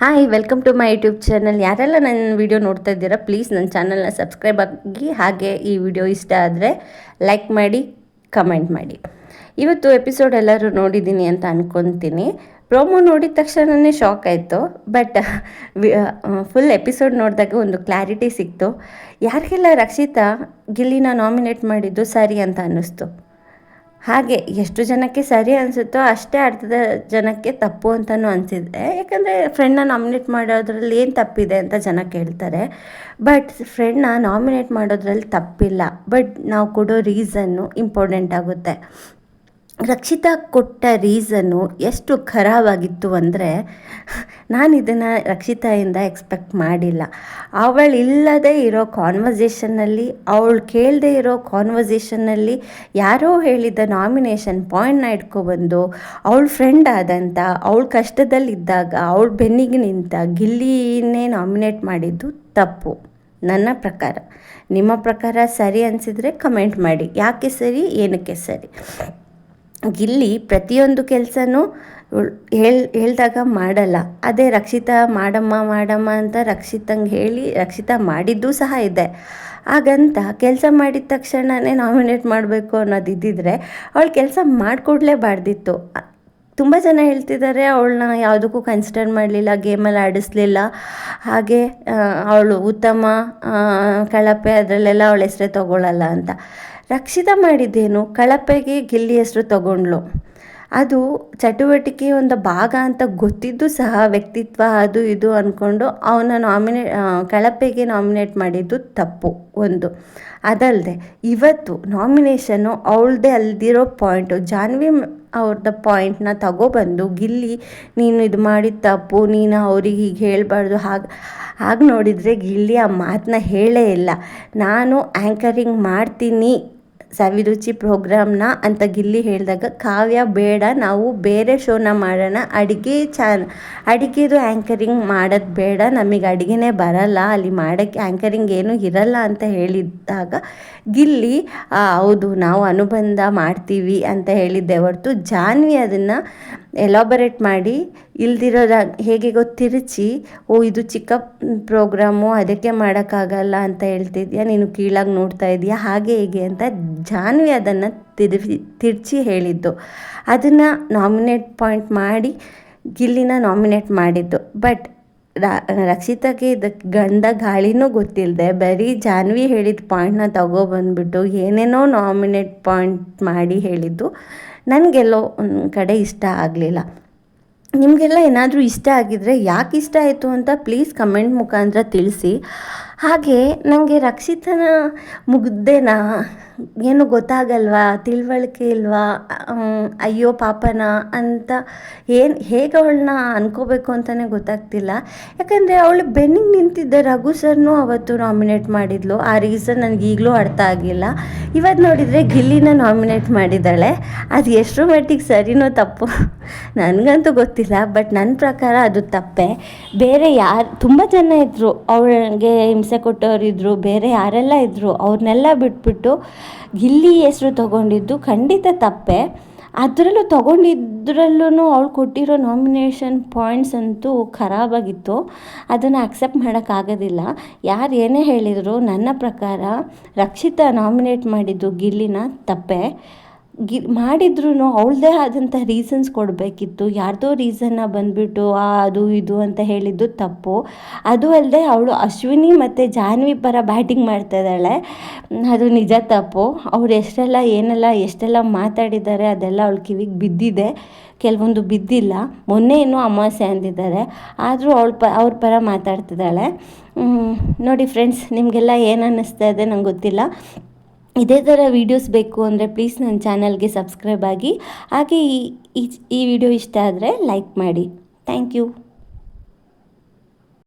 Hi welcome to my YouTube channel ಯಾರೆಲ್ಲ ನನ್ನ video ನೋಡ್ತಾ ಇದ್ದೀರಾ ಪ್ಲೀಸ್ ನನ್ನ ಚಾನಲ್ನ ಸಬ್ಸ್ಕ್ರೈಬ್ ಆಗಿ ಹಾಗೆ ಈ ವಿಡಿಯೋ ಇಷ್ಟ ಆದರೆ ಲೈಕ್ ಮಾಡಿ ಕಮೆಂಟ್ ಮಾಡಿ. ಇವತ್ತು ಎಪಿಸೋಡ್ ಎಲ್ಲರೂ ನೋಡಿದ್ದೀನಿ ಅಂತ ಅಂದ್ಕೊತೀನಿ ಪ್ರೋಮೋ ನೋಡಿದ ತಕ್ಷಣವೇ ಶಾಕ್ ಆಯಿತು ಬಟ್ ಫುಲ್ ಎಪಿಸೋಡ್ ನೋಡಿದಾಗ ಒಂದು ಕ್ಲಾರಿಟಿ ಸಿಕ್ತು. ಯಾರಿಗೆಲ್ಲ ರಕ್ಷಿತಾ ಗಿಲ್ಲಿನ ನಾಮಿನೇಟ್ ಮಾಡಿದ್ದು ಸರಿ ಅಂತ ಅನ್ನಿಸ್ತು. ಹಾಗೆ ಎಷ್ಟು ಜನಕ್ಕೆ ಸರಿ ಅನಿಸುತ್ತೋ ಅಷ್ಟೇ ಅರ್ಧದ ಜನಕ್ಕೆ ತಪ್ಪು ಅಂತಲೂ ಅನಿಸಿದೆ. ಯಾಕಂದರೆ ಫ್ರೆಂಡ್ನ ನಾಮಿನೇಟ್ ಮಾಡೋದ್ರಲ್ಲಿ ಏನು ತಪ್ಪಿದೆ ಅಂತ ಜನ ಕೇಳ್ತಾರೆ. ಬಟ್ ಫ್ರೆಂಡ್ನ ನಾಮಿನೇಟ್ ಮಾಡೋದ್ರಲ್ಲಿ ತಪ್ಪಿಲ್ಲ. ಬಟ್ ನಾವು ಕೊಡೋ ರೀಸನ್ನು ಇಂಪಾರ್ಟೆಂಟ್ ಆಗುತ್ತೆ. ರಕ್ಷಿತಾ ಕೊಟ್ಟ ರೀಸನ್ನು ಎಷ್ಟು ಖರಾಬಾಗಿತ್ತು ಅಂದರೆ, ನಾನು ಇದನ್ನು ರಕ್ಷಿತಾಯಿಂದ ಎಕ್ಸ್ಪೆಕ್ಟ್ ಮಾಡಿಲ್ಲ. ಅವಳು ಇಲ್ಲದೆ ಇರೋ ಕಾನ್ವರ್ಸೇಷನ್ನಲ್ಲಿ, ಅವಳು ಕೇಳದೆ ಇರೋ ಕಾನ್ವರ್ಸೇಷನ್ನಲ್ಲಿ ಯಾರೋ ಹೇಳಿದ ನಾಮಿನೇಷನ್ ಪಾಯಿಂಟ್ನ ಇಟ್ಕೊಬಂದು ಅವಳ ಫ್ರೆಂಡ್ ಆದಂಥ ಅವಳು ಕಷ್ಟದಲ್ಲಿದ್ದಾಗ, ಅವಳು ಬೆನ್ನಿಗೆ ನಿಂತ ಗಿಲ್ಲಿನೇ ನಾಮಿನೇಟ್ ಮಾಡಿದ್ದು ತಪ್ಪು. ನನ್ನ ಪ್ರಕಾರ. ನಿಮ್ಮ ಪ್ರಕಾರ ಸರಿ ಅನಿಸಿದರೆ ಕಮೆಂಟ್ ಮಾಡಿ. ಯಾಕೆ ಸರಿ, ಏನಕ್ಕೆ ಸರಿ? ಗಿಲ್ಲಿ ಪ್ರತಿಯೊಂದು ಕೆಲಸನೂ ಹೇಳ್, ಹೇಳಿದಾಗ ಮಾಡಲ್ಲ. ಅದೇ ರಕ್ಷಿತಾ ಮಾಡಮ್ಮ ಮಾಡಮ್ಮ ಅಂತ ರಕ್ಷಿತಂಗೆ ಹೇಳಿ ರಕ್ಷಿತಾ ಮಾಡಿದ್ದು ಸಹ ಇದೆ. ಹಾಗಂತ ಕೆಲಸ ಮಾಡಿದ ತಕ್ಷಣವೇ ನಾಮಿನೇಟ್ ಮಾಡಬೇಕು ಅನ್ನೋದು ಇದ್ದಿದ್ರೆ ಅವಳು ಕೆಲಸ ಮಾಡಿಕೊಡ್ಲೇಬಾರ್ದಿತ್ತು. ತುಂಬ ಜನ ಹೇಳ್ತಿದ್ದಾರೆ ಅವಳನ್ನ ಯಾವುದಕ್ಕೂ ಕನ್ಸಿಡರ್ ಮಾಡಲಿಲ್ಲ ಗೇಮಲ್ಲಿ ಆಡಿಸ್ಲಿಲ್ಲ. ಹಾಗೆ ಅವಳು ಉತ್ತಮ ಕಳಪೆ ಅದರಲ್ಲೆಲ್ಲ ಅವಳ ಹೆಸರೇ ತೊಗೊಳ್ಳಲ್ಲ ಅಂತ. ರಕ್ಷಿತ ಮಾಡಿದ್ದೇನು, ಕಳಪೆಗೆ ಗಿಲ್ಲಿ ಹೆಸರು ತಗೊಂಡ್ಳು. ಅದು ಚಟುವಟಿಕೆ ಒಂದು ಭಾಗ ಅಂತ ಗೊತ್ತಿದ್ದು ಸಹ ವ್ಯಕ್ತಿತ್ವ ಅದು ಇದು ಅಂದ್ಕೊಂಡು ಅವನ ನಾಮಿನೇ ಕಳಪೆಗೆ ನಾಮಿನೇಟ್ ಮಾಡಿದ್ದು ತಪ್ಪು ಒಂದು. ಅದಲ್ಲದೆ ಇವತ್ತು ನಾಮಿನೇಷನ್ನು ಅವಳದೇ ಅಲ್ದಿರೋ ಪಾಯಿಂಟು ಜಾನ್ವಿ ಅವ್ರದ್ದು ಪಾಯಿಂಟ್ನ ತಗೊಬಂದು, ಗಿಲ್ಲಿ, ನೀನು ಇದು ಮಾಡಿದ ತಪ್ಪು, ನೀನು ಅವ್ರಿಗೆ ಹೀಗೆ ಹೇಳಬಾರ್ದು. ಹಾಗೆ ಹಾಗೆ ನೋಡಿದರೆ ಗಿಲ್ಲಿ ಆ ಮಾತನ್ನ ಹೇಳೇ ಇಲ್ಲ. ನಾನು ಆ್ಯಂಕರಿಂಗ್ ಮಾಡ್ತೀನಿ. ಸವಿರುಚಿ ಪ್ರೋಗ್ರಾಮ್ನ ಅಂತ ಗಿಲ್ಲಿ ಹೇಳಿದಾಗ, ಕಾವ್ಯ, ಬೇಡ, ನಾವು ಬೇರೆ ಶೋನ ಮಾಡೋಣ. ಅಡುಗೆ ಚಾನ್ ಅಡುಗೆದು ಆ್ಯಂಕರಿಂಗ್ ಮಾಡೋದು ಬೇಡ. ನಮಗೆ ಅಡುಗೆನೇ ಬರಲ್ಲ. ಅಲ್ಲಿ ಮಾಡೋಕ್ಕೆ ಆ್ಯಂಕರಿಂಗ್ ಏನೂ ಇರಲ್ಲ ಅಂತ ಹೇಳಿದಾಗ, ಗಿಲ್ಲಿ ಹೌದು, ನಾವು ಅನುಬಂಧ ಮಾಡ್ತೀವಿ ಅಂತ ಹೇಳಿದ್ದೆ ಹೊರತು ಜಾನ್ವಿ ಅದನ್ನು ಎಲಾಬರೇಟ್ ಮಾಡಿ ಇಲ್ದಿರೋದ ಹೇಗೆ ತಿರುಚಿ ಓ, ಇದು ಚಿಕ್ಕ ಪ್ರೋಗ್ರಾಮು, ಅದಕ್ಕೆ ಮಾಡೋಕ್ಕಾಗಲ್ಲ ಅಂತ ಹೇಳ್ತಿದ್ಯಾ? ನೀನು ಕೀಳಾಗಿ ನೋಡ್ತಾ ಇದೆಯಾ? ಹಾಗೆ ಹೀಗೆ ಅಂತ ಜಾನ್ವಿ ಅದನ್ನು ತಿರುಗಿ ತಿರ್ಚಿ ಹೇಳಿದ್ದು. ಅದನ್ನು ನಾಮಿನೇಟ್ ಪಾಯಿಂಟ್ ಮಾಡಿ, ಗಿಲ್ಲಿನ ನಾಮಿನೇಟ್ ಮಾಡಿದ್ದು. ಬಟ್ ರಕ್ಷಿತಾಗೆ ಇದಕ್ಕೆ ಗಂಧ ಗಾಳಿನೂ ಗೊತ್ತಿಲ್ಲದೆ ಬರೀ ಜಾನ್ವಿ ಹೇಳಿದ ಪಾಯಿಂಟ್ನ ತಗೊಬಂದ್ಬಿಟ್ಟು ಏನೇನೋ ನಾಮಿನೇಟ್ ಪಾಯಿಂಟ್ ಮಾಡಿ ಹೇಳಿದ್ದು. ನನಗೆಲ್ಲೋ ಒಂದು ಕಡೆ ಇಷ್ಟ ಆಗಲಿಲ್ಲ. ನಿಮಗೆಲ್ಲ ಏನಾದರೂ ಇಷ್ಟ ಆಗಿದ್ದರೆ ಯಾಕೆ ಇಷ್ಟ ಆಯಿತು ಅಂತ ಪ್ಲೀಸ್ ಕಮೆಂಟ್ ಮುಖಾಂತರ ತಿಳಿಸಿ. ಹಾಗೆ ನನಗೆ ರಕ್ಷಿತನ ಮುಗ್ದೇನ ಏನು ಗೊತ್ತಾಗಲ್ವಾ? ತಿಳುವಳಿಕೆ ಇಲ್ವಾ? ಅಯ್ಯೋ ಪಾಪನ ಅಂತ ಏನು ಹೇಗೆ ಅವಳನ್ನ ಅನ್ಕೋಬೇಕು ಅಂತಲೇ ಗೊತ್ತಾಗ್ತಿಲ್ಲ. ಯಾಕಂದರೆ ಅವಳು ಬೆನ್ನಿಗೆ ನಿಂತಿದ್ದ ರಘು ಸರ್ನು ಅವತ್ತು ನಾಮಿನೇಟ್ ಮಾಡಿದ್ಲು. ಆ ರೀಸನ್ ನನಗೆ ಈಗಲೂ ಅರ್ಥ ಆಗಿಲ್ಲ. ಇವತ್ತು ನೋಡಿದರೆ ಗಿಲ್ಲಿನ ನಾಮಿನೇಟ್ ಮಾಡಿದ್ದಾಳೆ. ಅದು ಎಷ್ಟರ ಮಟ್ಟಿಗೆ ಸರಿನೋ ತಪ್ಪು ನನಗಂತೂ ಗೊತ್ತಿಲ್ಲ. ಬಟ್ ನನ್ನ ಪ್ರಕಾರ ಅದು ತಪ್ಪೆ. ಬೇರೆ ಯಾರು, ತುಂಬ ಜನ ಇದ್ದರು ಅವಳಿಗೆ ಕೊಟ್ಟವರಿದ್ದರು ಬೇರೆ ಯಾರೆಲ್ಲ ಇದ್ದರು ಅವ್ರನ್ನೆಲ್ಲ ಬಿಟ್ಬಿಟ್ಟು ಗಿಲ್ಲಿ ಹೆಸರು ತೊಗೊಂಡಿದ್ದು ಖಂಡಿತ ತಪ್ಪೆ. ಅದರಲ್ಲೂ ತೊಗೊಂಡಿದ್ರಲ್ಲೂ ಅವಳು ಕೊಟ್ಟಿರೋ ನಾಮಿನೇಷನ್ ಪಾಯಿಂಟ್ಸ್ ಅಂತೂ ಖರಾಬಾಗಿತ್ತು. ಅದನ್ನು ಅಕ್ಸೆಪ್ಟ್ ಮಾಡೋಕ್ಕಾಗೋದಿಲ್ಲ. ಯಾರು ಏನೇ ಹೇಳಿದರು ನನ್ನ ಪ್ರಕಾರ ರಕ್ಷಿತಾ ನಾಮಿನೇಟ್ ಮಾಡಿದ್ದು ಗಿಲ್ಲಿನ ತಪ್ಪೆ. ಗಿ ಮಾಡಿದ್ರು ಅವಳದೇ ಆದಂಥ ರೀಸನ್ಸ್ ಕೊಡಬೇಕಿತ್ತು. ಯಾರ್ದೋ ರೀಸನ್ನ ಬಂದುಬಿಟ್ಟು, ಆ, ಅದು, ಇದು ಅಂತ ಹೇಳಿದ್ದು ತಪ್ಪು. ಅದು ಅಲ್ಲದೆ ಅವಳು ಅಶ್ವಿನಿ ಮತ್ತು ಜಾನ್ವಿ ಪರ ಬ್ಯಾಟಿಂಗ್ ಮಾಡ್ತಾ ಇದ್ದಾಳೆ. ಅದು ನಿಜ ತಪ್ಪು. ಅವ್ರು ಎಷ್ಟೆಲ್ಲ, ಏನೆಲ್ಲ, ಎಷ್ಟೆಲ್ಲ ಮಾತಾಡಿದ್ದಾರೆ ಅದೆಲ್ಲ ಅವಳು ಕಿವಿಗೆ ಬಿದ್ದಿದೆ. ಕೆಲವೊಂದು ಬಿದ್ದಿಲ್ಲ. ಮೊನ್ನೆ ಏನೋ ಅಮಾವಾಸ್ಯೆ ಅಂದಿದ್ದಾರೆ. ಆದರೂ ಅವಳ ಪ, ಅವ್ರ ಪರ ಮಾತಾಡ್ತಿದ್ದಾಳೆ. ನೋಡಿ ಫ್ರೆಂಡ್ಸ್ ನಿಮಗೆಲ್ಲ ಏನು ಅನ್ನಿಸ್ತಾ ಇದೆ ನಂಗೆ ಗೊತ್ತಿಲ್ಲ. ಇದೇ ಥರ ವೀಡಿಯೋಸ್ ಬೇಕು ಅಂದರೆ ಪ್ಲೀಸ್ ನನ್ನ ಚಾನಲ್ಗೆ ಸಬ್ಸ್ಕ್ರೈಬ್ ಆಗಿ. ಹಾಗೆ ಈ ಈ ವಿಡಿಯೋ ಇಷ್ಟ ಆದರೆ ಲೈಕ್ ಮಾಡಿ. Thank you